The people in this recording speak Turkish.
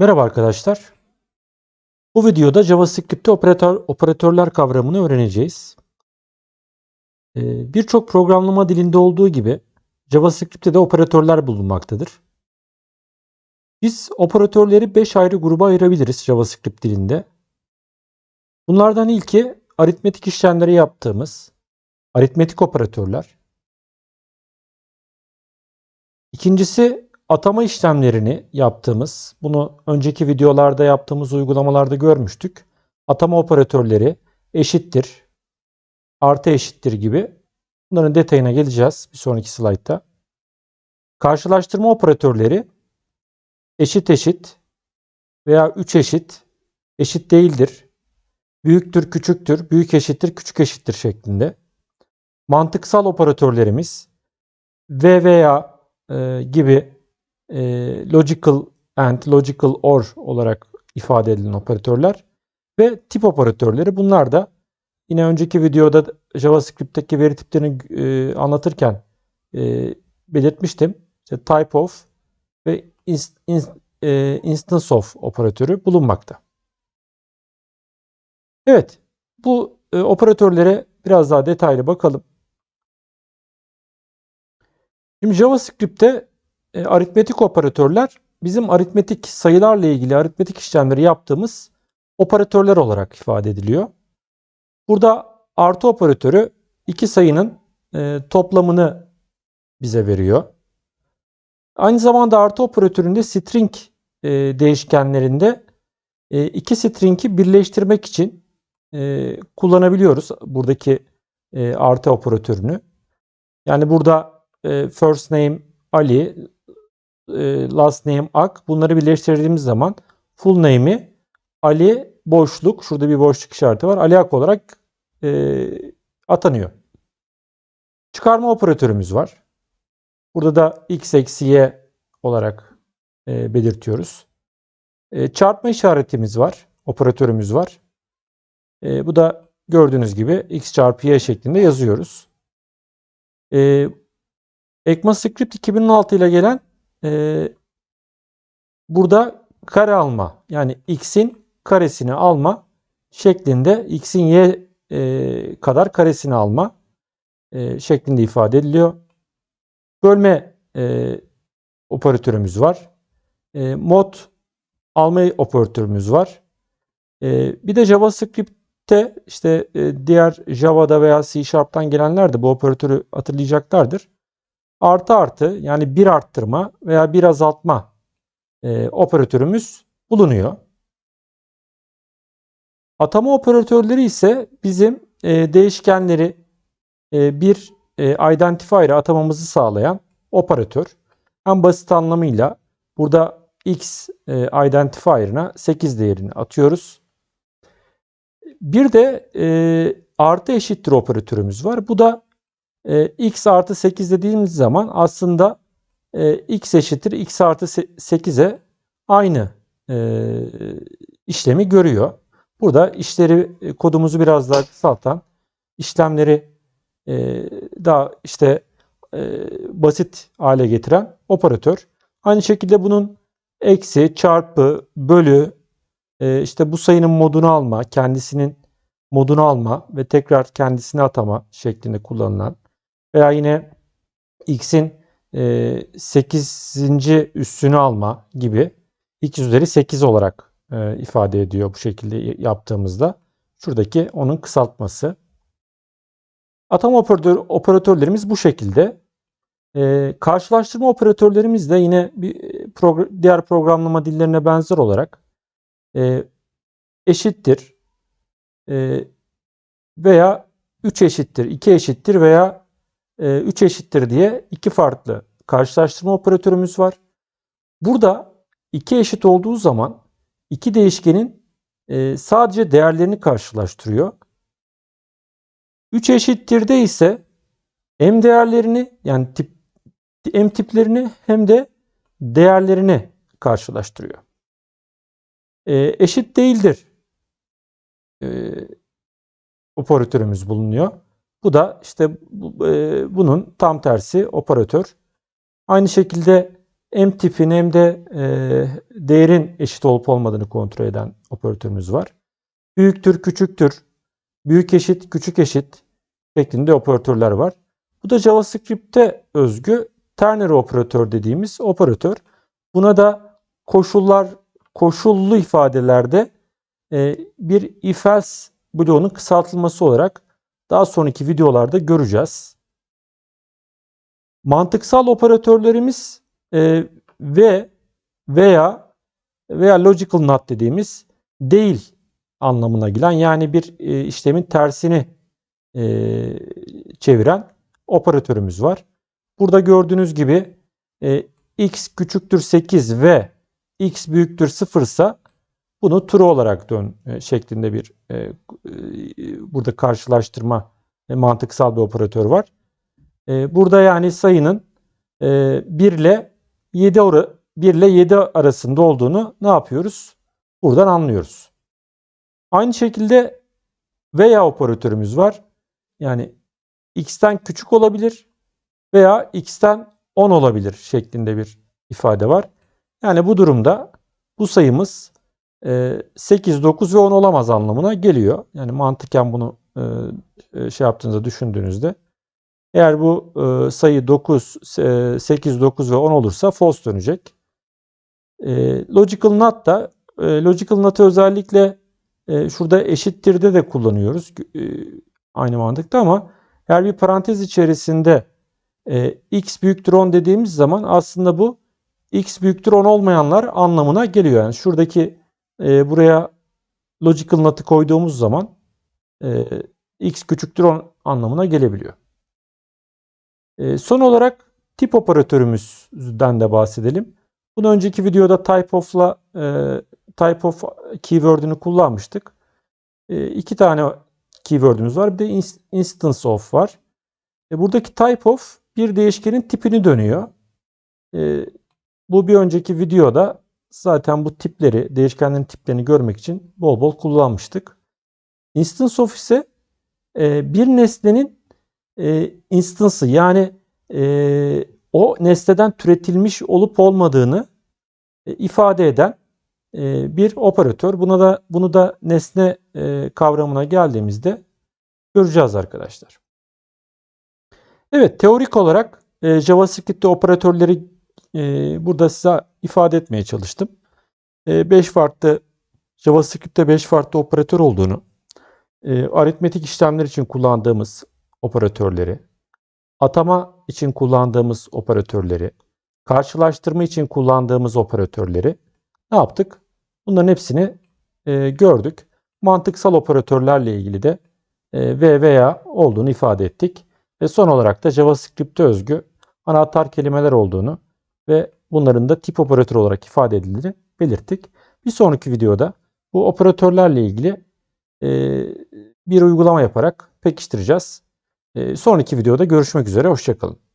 Merhaba arkadaşlar. Bu videoda JavaScript'te operatör, operatörler kavramını öğreneceğiz. Ee, Birçok programlama dilinde olduğu gibi JavaScript'te de operatörler bulunmaktadır. Biz operatörleri 5 ayrı gruba ayırabiliriz JavaScript dilinde. Bunlardan ilki aritmetik işlemleri yaptığımız aritmetik operatörler. İkincisi atama işlemlerini yaptığımız, bunu önceki videolarda yaptığımız uygulamalarda görmüştük. Atama operatörleri eşittir, artı eşittir gibi. Bunların detayına geleceğiz bir sonraki slaytta. Karşılaştırma operatörleri eşit eşit veya 3 eşit, eşit değildir, büyüktür küçüktür, büyük eşittir küçük eşittir şeklinde. Mantıksal operatörlerimiz ve veya e, gibi e, logical and logical or olarak ifade edilen operatörler ve tip operatörleri. Bunlar da yine önceki videoda JavaScript'teki veri tiplerini e, anlatırken e, belirtmiştim. İşte type of ve inst, inst, e, instance of operatörü bulunmakta. Evet, bu e, operatörlere biraz daha detaylı bakalım. Şimdi JavaScript'te e, aritmetik operatörler bizim aritmetik sayılarla ilgili aritmetik işlemleri yaptığımız operatörler olarak ifade ediliyor. Burada artı operatörü iki sayının e, toplamını bize veriyor. Aynı zamanda artı operatöründe string e, değişkenlerinde e, iki string'i birleştirmek için e, kullanabiliyoruz buradaki e, artı operatörünü. Yani burada e, first name Ali, e, last name Ak bunları birleştirdiğimiz zaman full name'i Ali boşluk şurada bir boşluk işareti var. Ali Ak olarak e, atanıyor. Çıkarma operatörümüz var. Burada da x eksi y olarak e, belirtiyoruz. E, çarpma işaretimiz var. Operatörümüz var. E, bu da gördüğünüz gibi x çarpı y şeklinde yazıyoruz. E, ECMAScript 2016 ile gelen e, burada kare alma yani x'in karesini alma şeklinde x'in y e, kadar karesini alma e, şeklinde ifade ediliyor. Bölme e, operatörümüz var. E, mod alma operatörümüz var. E, bir de JavaScript'te işte e, diğer Java'da veya C Sharp'tan gelenler de bu operatörü hatırlayacaklardır. Artı artı yani bir arttırma veya bir azaltma e, operatörümüz bulunuyor. Atama operatörleri ise bizim e, değişkenleri e, bir e, identifier'a atamamızı sağlayan operatör. En basit anlamıyla burada x e, identifier'ına 8 değerini atıyoruz. Bir de e, artı eşittir operatörümüz var. Bu da e, x artı 8 dediğimiz zaman aslında e, x eşittir x artı 8'e aynı e, işlemi görüyor. Burada işleri e, kodumuzu biraz daha kısaltan işlemleri e, daha işte e, basit hale getiren operatör. Aynı şekilde bunun eksi, çarpı, bölü e, işte bu sayının modunu alma, kendisinin modunu alma ve tekrar kendisine atama şeklinde kullanılan veya yine x'in e, 8. üssünü alma gibi x üzeri 8 olarak e, ifade ediyor bu şekilde yaptığımızda. Şuradaki onun kısaltması. Atama operatör, operatörlerimiz bu şekilde. E, karşılaştırma operatörlerimiz de yine bir progr diğer programlama dillerine benzer olarak e, eşittir e, veya 3 eşittir, 2 eşittir veya 3 eşittir diye iki farklı karşılaştırma operatörümüz var. Burada 2 eşit olduğu zaman iki değişkenin sadece değerlerini karşılaştırıyor. 3 eşittirde ise hem değerlerini yani tip hem tiplerini hem de değerlerini karşılaştırıyor. Eşit değildir operatörümüz bulunuyor. Bu da işte e, bunun tam tersi operatör. Aynı şekilde hem tipin hem de e, değerin eşit olup olmadığını kontrol eden operatörümüz var. Büyüktür, küçüktür, büyük eşit, küçük eşit şeklinde operatörler var. Bu da JavaScript'te özgü ternary operatör dediğimiz operatör. Buna da koşullar, koşullu ifadelerde e, bir if else bloğunun kısaltılması olarak daha sonraki videolarda göreceğiz. Mantıksal operatörlerimiz e, ve veya veya logical not dediğimiz değil anlamına gelen yani bir e, işlemin tersini e, çeviren operatörümüz var. Burada gördüğünüz gibi e, x küçüktür 8 ve x büyüktür 0 ise bunu true olarak dön e, şeklinde bir e, e, burada karşılaştırma mantıksal bir operatör var. Burada yani sayının e, 1 ile 7 or 1 ile 7 arasında olduğunu ne yapıyoruz? Buradan anlıyoruz. Aynı şekilde veya operatörümüz var. Yani x'ten küçük olabilir veya x'ten 10 olabilir şeklinde bir ifade var. Yani bu durumda bu sayımız 8, 9 ve 10 olamaz anlamına geliyor. Yani mantıken bunu e, şey yaptığınızda düşündüğünüzde eğer bu sayı 9, 8, 9 ve 10 olursa false dönecek. Logical not da logical not'ı özellikle şurada eşittirde de kullanıyoruz. Aynı mantıkta ama eğer bir parantez içerisinde x büyüktür 10 dediğimiz zaman aslında bu x büyüktür 10 olmayanlar anlamına geliyor. Yani şuradaki e, buraya logical not'ı koyduğumuz zaman e, x küçüktür 10 anlamına gelebiliyor. E, son olarak tip operatörümüzden de bahsedelim. Bunu önceki videoda type of'la e, type of keyword'ünü kullanmıştık. E, iki tane keyword'ümüz var. Bir de instance of var. E, buradaki type of bir değişkenin tipini dönüyor. E, bu bir önceki videoda zaten bu tipleri, değişkenlerin tiplerini görmek için bol bol kullanmıştık. Instance of ise e, bir nesnenin e, instance'ı yani e, o nesneden türetilmiş olup olmadığını e, ifade eden bir operatör. Buna da bunu da nesne kavramına geldiğimizde göreceğiz arkadaşlar. Evet, teorik olarak e, JavaScript'te operatörleri e, burada size ifade etmeye çalıştım. 5 e, farklı JavaScript'te 5 farklı operatör olduğunu, e, aritmetik işlemler için kullandığımız operatörleri, atama için kullandığımız operatörleri, karşılaştırma için kullandığımız operatörleri ne yaptık? Bunların hepsini e, gördük. Mantıksal operatörlerle ilgili de e, ve veya olduğunu ifade ettik. Ve son olarak da JavaScript'te özgü anahtar kelimeler olduğunu ve bunların da tip operatör olarak ifade edildiğini belirttik. Bir sonraki videoda bu operatörlerle ilgili e, bir uygulama yaparak pekiştireceğiz. E, sonraki videoda görüşmek üzere. Hoşçakalın.